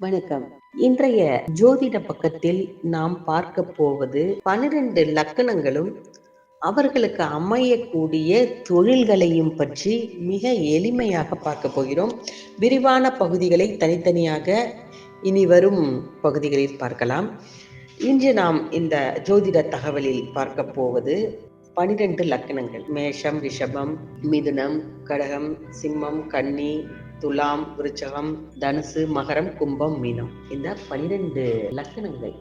வணக்கம். இன்றைய ஜோதிட பக்கத்தில் நாம் பார்க்க போவது பனிரெண்டு லக்கணங்களும் அவர்களுக்கு அமையக்கூடிய தொழில்களையும் பற்றி மிக எளிமையாக பார்க்க போகிறோம். விரிவான பகுதிகளை தனித்தனியாக இனி வரும் பகுதிகளில் பார்க்கலாம். இன்று நாம் இந்த ஜோதிட தகவலில் பார்க்க போவது பனிரெண்டு லக்கணங்கள். மேஷம் ரிஷபம் மிதுனம் கடகம் சிம்மம் கன்னி துலாம் விருச்சகம் தனுசு மகரம் கும்பம் மீனம். இந்த பனிரெண்டு லக்கணங்கள்.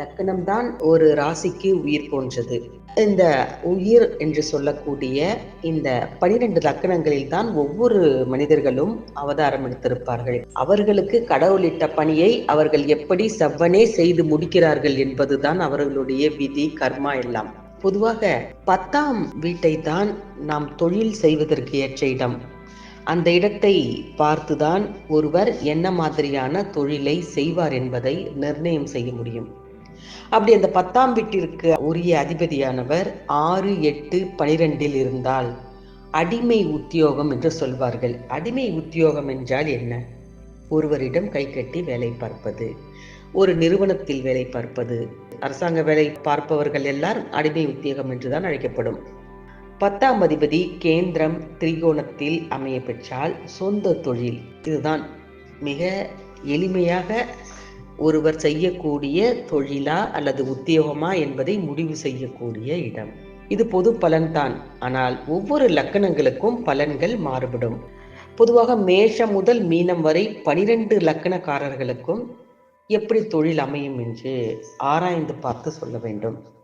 லக்கணம் தான் ஒரு ராசிக்கு உயிர் போன்றது. இந்த உயிர் என்று சொல்லக்கூடிய இந்த பனிரெண்டு லக்கணங்களில் தான் ஒவ்வொரு மனிதர்களும் அவதாரம் எடுத்திருப்பார்கள். அவர்களுக்கு கடவுளிட்ட பணியை அவர்கள் எப்படி செவ்வனே செய்து முடிக்கிறார்கள் என்பதுதான் அவர்களுடைய விதி கர்மா எல்லாம். பொதுவாக பத்தாம் வீட்டை தான் நாம் தொழில் செய்வதற்கு ஏற்ற இடம். அந்த இடத்தை பார்த்துதான் ஒருவர் என்ன மாதிரியான தொழிலை செய்வார் என்பதை நிர்ணயம் செய்ய முடியும். அப்படி அந்த பத்தாம் வீட்டிற்கு உரிய அதிபதியானவர் ஆறு எட்டு பனிரெண்டில் இருந்தால் அடிமை உத்தியோகம் என்று சொல்வார்கள். அடிமை உத்தியோகம் என்றால் என்ன? ஒருவரிடம் கை கட்டி வேலை பார்ப்பது ஒரு நிறுவனத்தில் வேலை பார்ப்பது. அரசாங்க வேலை பார்ப்பவர்கள் எல்லாரும் அடிமை உத்தியோகம் என்றுதான் அழைக்கப்படும். பத்தாம் அதிபதி கேந்திரம் திரிகோணத்தில் அமைய பெற்றால் சொந்த தொழில். இதுதான் மிக எளிமையாக ஒருவர் செய்யக்கூடிய தொழிலா அல்லது உத்தியோகமா என்பதை முடிவு செய்யக்கூடிய இடம். இது பொது பலன்தான் ஆனால் ஒவ்வொரு லக்கணங்களுக்கும் பலன்கள் மாறுபடும். பொதுவாக மேஷம் முதல் மீனம் வரை பனிரெண்டு லக்கணக்காரர்களுக்கும் எப்படி தொழில் அமையும் என்று ஆராய்ந்து பார்த்து சொல்ல வேண்டும்.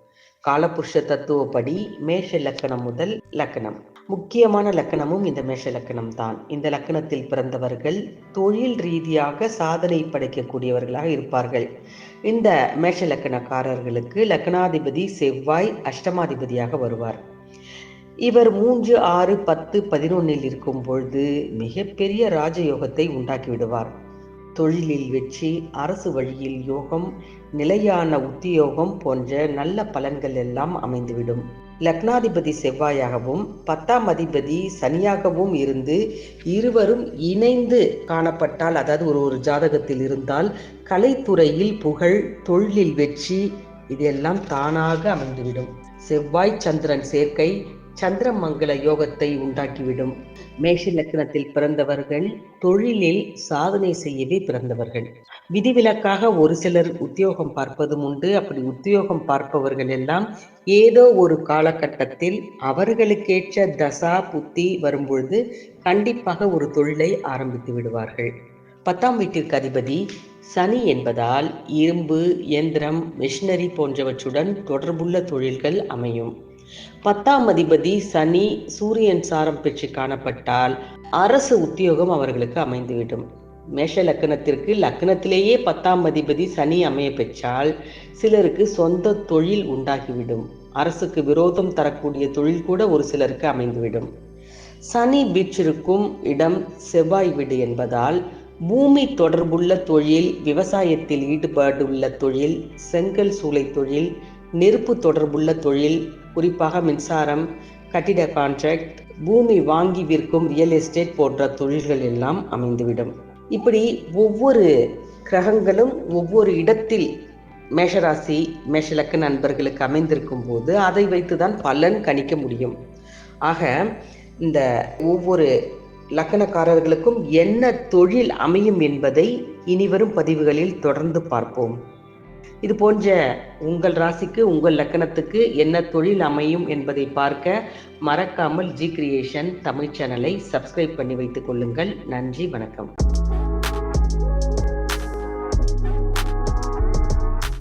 காலபுருஷ தத்துவப்படி மேஷ லக்கணம் முதல் லக்கணம். முக்கியமான லக்கணமும் இந்த மேஷ லக்கணம் தான். இந்த லக்கணத்தில் பிறந்தவர்கள் தொழில் ரீதியாக சாதனை படைக்கக்கூடியவர்களாக இருப்பார்கள். இந்த மேஷ லக்கணக்காரர்களுக்கு லக்கணாதிபதி செவ்வாய் அஷ்டமாதிபதியாக வருவார். இவர் மூன்று ஆறு பத்து பதினொன்னில் இருக்கும் பொழுது மிகப்பெரிய ராஜயோகத்தை உண்டாக்கி விடுவார். தொழிலில் வெற்றி அரசு வழியில் யோகம் நிலையான உத்தியோகம் போன்ற நல்ல பலன்கள் எல்லாம் அமைந்துவிடும். லக்னாதிபதி செவ்வாயாகவும் பத்தாம் அதிபதி சனியாகவும் இருந்து இருவரும் இணைந்து காணப்பட்டால் அதாவது ஒரு ஒரு ஜாதகத்தில் இருந்தால் கலைத்துறையில் புகழ் தொழிலில் வெற்றி இதெல்லாம் தானாக அமைந்துவிடும். செவ்வாய் சந்திரன் சேர்க்கை சந்திரமங்கல யோகத்தை உண்டாக்கிவிடும். மேஷ லக்கணத்தில் பிறந்தவர்கள் தொழிலில் சாதனை செய்யவே பிறந்தவர்கள். விதிவிலக்காக ஒரு சிலர் உத்தியோகம் பார்ப்பதும் உண்டு. அப்படி உத்தியோகம் பார்ப்பவர்கள் எல்லாம் ஏதோ ஒரு காலகட்டத்தில் அவர்களுக்கேற்ற தசா புத்தி வரும்பொழுது கண்டிப்பாக ஒரு தொழிலை ஆரம்பித்து விடுவார்கள். பத்தாம் வீட்டிற்கு அதிபதி சனி என்பதால் இரும்பு இயந்திரம் மிஷினரி போன்றவற்றுடன் தொடர்புள்ள தொழில்கள் அமையும். பத்தாம் அதிபதி சனி சூரியன் சாரம் பெற்று காணப்பட்டால் அரசு உத்தியோகம் அவர்களுக்கு அமைந்துவிடும். மேஷ லக்கணத்திற்கு லக்கணத்திலேயே பத்தாம் அதிபதி சனி அமைய பெற்றால் சிலருக்கு சொந்த தொழில் உண்டாகிவிடும். அரசுக்கு விரோதம் தரக்கூடிய தொழில் கூட ஒரு சிலருக்கு அமைந்துவிடும். சனி பீச்சிருக்கும் இடம் செவ்வாய் வீடு என்பதால் பூமி தொடர்புள்ள தொழில் விவசாயத்தில் ஈடுபாடுள்ள தொழில் செங்கல் சூளை தொழில் நெருப்பு தொடர்புள்ள தொழில் குறிப்பாக மின்சாரம் கட்டிட கான்ட்ராக்ட் பூமி வாங்கி விற்கும் ரியல் எஸ்டேட் போன்ற தொழில்கள் எல்லாம் அமைந்துவிடும். இப்படி ஒவ்வொரு கிரகங்களும் ஒவ்வொரு இடத்தில் மேஷராசி மேஷலக்க நண்பர்களுக்கு அமைந்திருக்கும் போது அதை வைத்துதான் பலன் கணிக்க முடியும். ஆக இந்த ஒவ்வொரு லக்கணக்காரர்களுக்கும் என்ன தொழில் அமையும் என்பதை இனிவரும் பதிவுகளில் தொடர்ந்து பார்ப்போம். இது போன்ற உங்கள் ராசிக்கு உங்கள் லக்கணத்துக்கு என்ன தொழில் அமையும் என்பதை பார்க்க மறக்காமல் ஜி கிரியேஷன் தமிழ் சேனலை சப்ஸ்கிரைப் பண்ணி வைத்துக் கொள்ளுங்கள். நன்றி வணக்கம்.